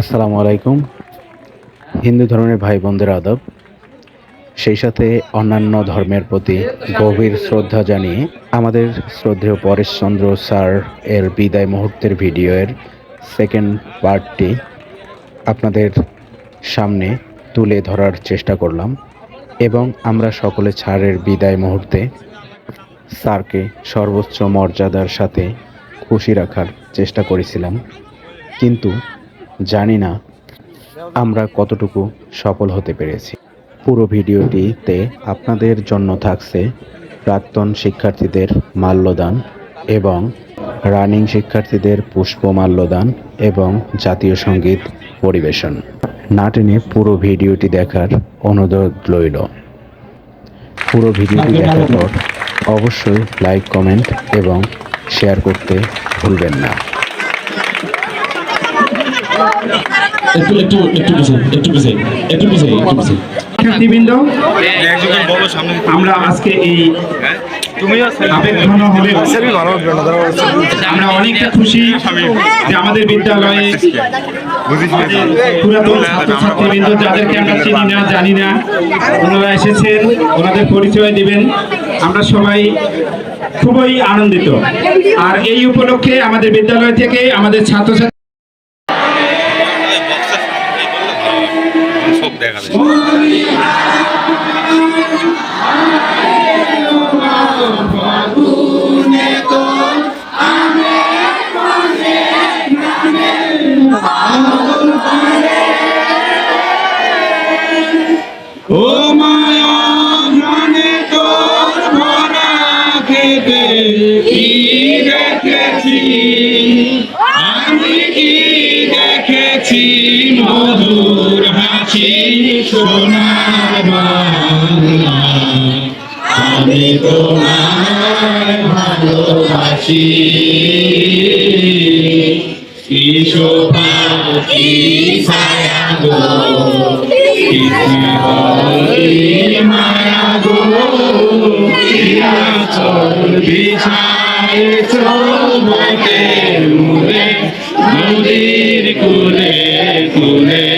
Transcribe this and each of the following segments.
আসসালামু আলাইকুম। হিন্দু ধর্মের ভাই বোনদের আদব। সেই সাথে অন্যান্য ধর্মের প্রতি গভীর শ্রদ্ধা জানিয়ে আমাদের শ্রদ্ধেয় পরেশচন্দ্র স্যার এর বিদায় মুহূর্তের ভিডিওর সেকেন্ড পার্টটি আপনাদের সামনে তুলে ধরার চেষ্টা করলাম এবং আমরা সকলে ছাড়ের বিদায় মুহূর্তে স্যারকে সর্বোচ্চ মর্যাদার সাথে খুশি রাখার চেষ্টা করেছিলাম। কিন্তু জানি না আমরা কতটুকু সফল হতে পেরেছি। পুরো ভিডিওটিতে আপনাদের জন্য থাকছে প্রাক্তন শিক্ষার্থীদের মাল্যদান এবং রানিং শিক্ষার্থীদের পুষ্প মাল্যদান এবং জাতীয় সংগীত পরিবেশন। না টেনে পুরো ভিডিওটি দেখার অনুরোধ রইল। পুরো ভিডিওটি দেখার পর অবশ্যই লাইক, কমেন্ট এবং শেয়ার করতে ভুলবেন না। একটু একটু একটু পিছিয়ে একটু পিছিয়ে একটু পিছিয়ে একটু পিছিয়ে শিক্ষার্থীবৃন্দ আমরা আজকে এই আমরা অনেকটা খুশি যে আমাদের বিদ্যালয়ে পুরাতন ছাত্রছাত্রীবৃন্দ যাদেরকে আমরা চিনি না, জানি না, ওনারা এসেছেন, ওনাদের পরিচয় দিবেন। আমরা সবাই খুবই আনন্দিত। আর এই উপলক্ষে আমাদের বিদ্যালয় থেকে আমাদের ছাত্রছাত্রী চোখ দেখা যায়। ও মায়া প্রাণে তোর ভরা খেতে কি দেখেছি? আমি কি দেখেছি? হাসি সোনার বাংলা আমি তোমায় ভালোবাসি কিশো পাখি ছায়া গো মায়া গো চল বিছায় মুরে নদীর কুলে কুলে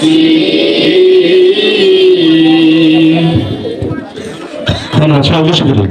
ভালোবাসি ধন্যবাদ সবাই বসে পড়ুন